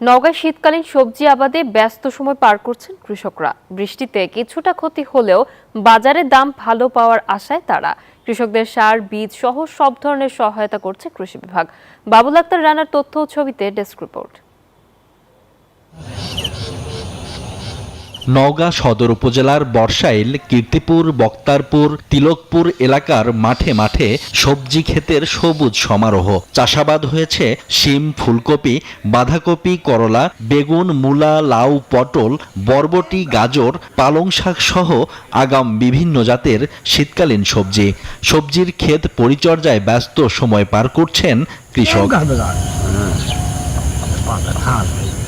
নওগাঁয় শীতকালীন সবজি আবাদে ব্যস্ত সময় পার করছেন কৃষকরা। বৃষ্টিতে কিছুটা ক্ষতি হলেও বাজারে দাম ভালো পাওয়ার আশায় তারা। কৃষকদের সার, বীজ সহ সব ধরনের সহায়তা করছে কৃষি বিভাগ। বাবুল আক্তার রানার তথ্য ছবিতে ডেস্ক রিপোর্ট। নওগাঁ সদর উপজেলার বর্ষাইল কীর্তিপুর বক্তারপুর তিলকপুর এলাকার মাঠে মাঠে সবজি ক্ষেতের সবুজ সমারোহ। চাষাবাদ হয়েছে শিম ফুলকপি বাঁধাকপি করলা বেগুন মূলা লাউ পটল বরবটি গাজর পালং শাক সহ আগাম বিভিন্ন জাতের শীতকালীন সবজি। সবজির ক্ষেত পরিচর্যায় ব্যস্ত সময় পার করছেন কৃষক।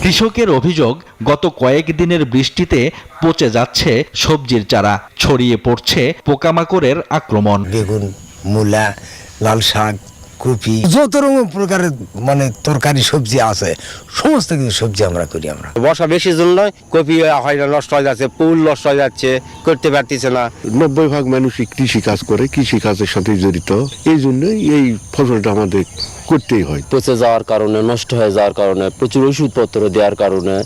কৃষকের অভিযোগ, গত কয়েক দিনের বৃষ্টিতে পচে যাচ্ছে সবজির চারা, ছড়িয়ে পড়ছে পোকামাকড়ের আক্রমণ। বেগুন, মূলা লাল শাক কপি যত রকম প্রকারের মানে তরকারি সবজি আছে সমস্ত কিছু সবজি আমরা করি আমরা। বর্ষা বেশি জন্য কপি হয় না নষ্ট হয়ে যাচ্ছে ফুল নষ্ট হয়ে যাচ্ছে করতে পারতেছে না। নব্বই ভাগ মানুষই কৃষি কাজ করে কৃষি কাজের সাথে জড়িত। এই জন্যই এই ফসলটা আমাদের করতেই হয়। পচে যাওয়ার কারণে নষ্ট হয়ে যাওয়ার কারণে প্রচুর ওষুধপত্র দেওয়ার কারণে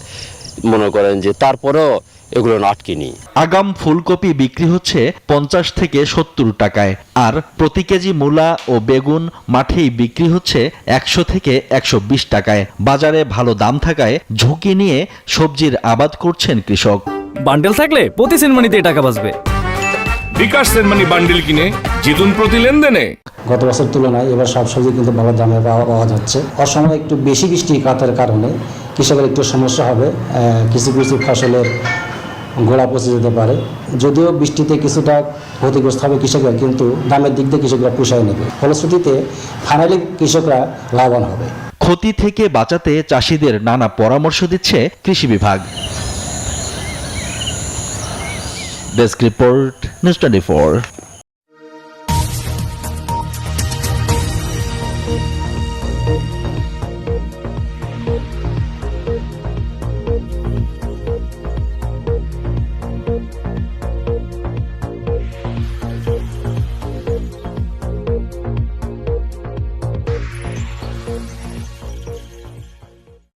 মনে করেন যে তারপরেও এগুলো আটকে নিই। আগাম ফুলকপি বিক্রি হচ্ছে পঞ্চাশ থেকে সত্তর টাকায় আর প্রতি কেজি মূলা ও বেগুন মাঠেই বিক্রি হচ্ছে একশো থেকে একশো বিশ টাকায়। বাজারে ভালো দাম থাকায় ঝুঁকি নিয়ে সবজির আবাদ করছেন কৃষক। বান্ডেল থাকলে প্রতি সেনমানিতে টাকা বাঁচবে। বিকাশ সেনমানি বান্ডিল কিনে জিতুন প্রতি লেনদেনে। গত বছর তুলনায় এবার সব সবজি কিন্তু ভালো দামে পাওয়া যাচ্ছে। অসময়ে একটু বেশি বৃষ্টিপাতের কারণে কৃষকের একটু সমস্যা হবে। আহ, কিছু কিছু ফসলের গোড়া পচে যেতে পারে। যদিও বৃষ্টিতে কিছুটা ক্ষতিগ্রস্ত হবে কৃষকরা, কিন্তু দামের দিক দিয়ে কৃষকরা পুষায় নেবে। ফলশ্রুতিতে ফাইনালি কৃষকরা লাভবান হবে। ক্ষতি থেকে বাঁচাতে চাষিদের নানা পরামর্শ দিচ্ছে কৃষি বিভাগ। Desk report, news twenty